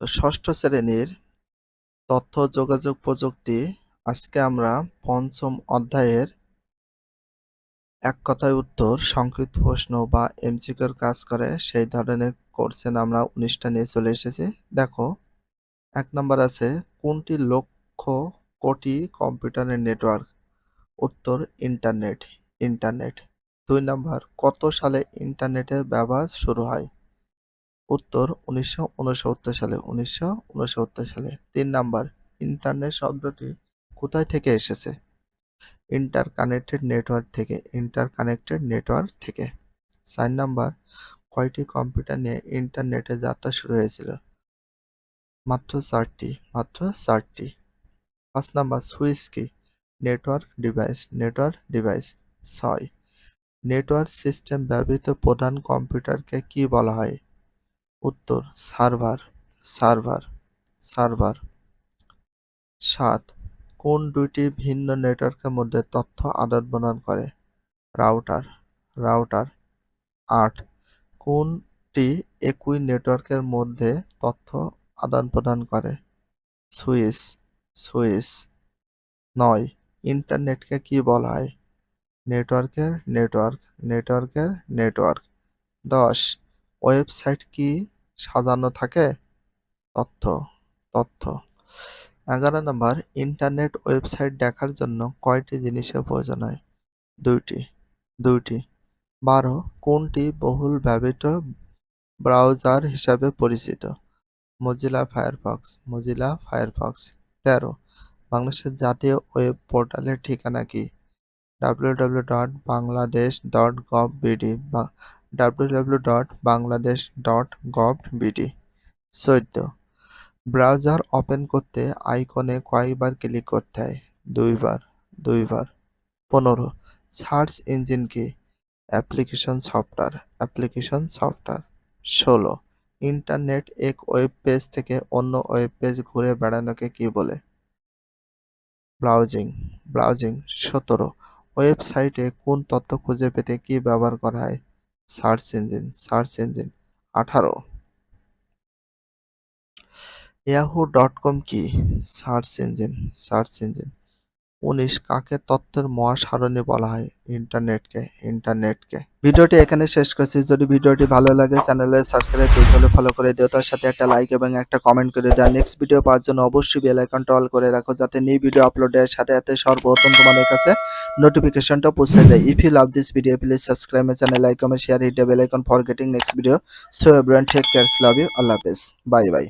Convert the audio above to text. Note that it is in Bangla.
ষষ্ঠ শ্রেণির তথ্য, যোগাযোগ প্রযুক্তি আজকে আমরা পঞ্চম অধ্যায়ের এক কথায় উত্তর, সংক্ষিপ্ত প্রশ্ন বা এমসিকিউর কাজ করে সেই ধরনের কোর্সেন আমরা উনিশটা নিয়ে চলে এসেছি। দেখো, এক নম্বর আছে, কোনটি লক্ষ কোটি কম্পিউটারের নেটওয়ার্ক? উত্তর, ইন্টারনেট। ইন্টারনেট। দুই নম্বর, কত সালে ইন্টারনেটের ব্যবহার শুরু হয়? উত্তর উনিশশো উনসত্তর সালে, উনিশশো উনসত্তর সালে তিন নাম্বার ইন্টারনেট শব্দটি কোথায় থেকে এসেছে? ইন্টার কানেক্টেড নেটওয়ার্ক থেকে ইন্টার কানেক্টেড নেটওয়ার্ক থেকে। চার নাম্বার, কয়টি কম্পিউটার নিয়ে ইন্টারনেটে যাত্রা শুরু হয়েছিল? মাত্র চারটি মাত্র চারটি। পাঁচ নাম্বার, সুইচ কি? Network device network device. ছয়, নেটওয়ার্ক সিস্টেম ব্যবহৃত প্রধান কম্পিউটারকে কি বলা হয়? উত্তর, সার্ভার সার্ভার সার্ভার। সাত, কোন দুইটি ভিন্ন নেটওয়ার্কের মধ্যে তথ্য আদান প্রদান করে? Router router. আট, কোনটি একই নেটওয়ার্কের মধ্যে তথ্য আদান প্রদান করে? Switch switch. নয়, ইন্টারনেটকে কি বলা হয়? নেটওয়ার্কের নেটওয়ার্ক নেটওয়ার্কের নেটওয়ার্ক। দশ, ওয়েবসাইট কি সাজানো থাকে। তথ্য তথ্য। এগারো নম্বর, ইন্টারনেট ওয়েবসাইট দেখার জন্য কয়টি জিনিসের প্রয়োজন হয়? দুইটি দুইটি। বারো, কোনটি বহুল ব্যবহৃত ব্রাউজার হিসাবে পরিচিত? Mozilla Firefox Mozilla Firefox. তেরো, বাংলাদেশের জাতীয় ওয়েব পোর্টালের ঠিকানা কি? W W dot Bangladesh dot gov BD বা W W dot Bangladesh dot gov BD চোদ্দ ব্রাউজার ওপেন করতে আইকনে কয়েকবার ক্লিক করতে হয়? দুইবার দুইবার। পনেরো। সার্চ ইঞ্জিন কি? Application software application software. ষোলো। ইন্টারনেট এক ওয়েব পেজ থেকে অন্য ওয়েব পেজ ঘুরে বেড়ানোকে কি বলে? Browsing browsing. সতেরো। ওয়েবসাইটে কোন তথ্য খুঁজে পেতে কি ব্যবহার করা হয়? সার্চ ইঞ্জিন সার্চ ইঞ্জিন আঠারো। ইয়াহু ডট কম কি? Search engine search engine. উনিশ কাকে তত্ত্বের মহাসারণী বলা হয়? ইন্টারনেটকে ইন্টারনেটকে। ভিডিওটি এখানে শেষ করছি। যদি ভিডিওটি ভালো লাগে চ্যানেলে সাবস্ক্রাইব হলে ফলো করে দিও। তার সাথে একটা লাইক এবং একটা কমেন্ট করে দেওয়া নেক্সট ভিডিও পাওয়ার জন্য অবশ্যই বেল আইকনটা অল করে রাখো, যাতে নিউ ভিডিও আপলোডের সাথে সাথে সর্বপ্রথম তোমাদের কাছে নোটিফিকেশনটা পৌঁছে যায়। If you love this video please subscribe my channel like comment share hit bell icon for getting next video so everyone take cares love you আল্লাহ হাফেজ বাই বাই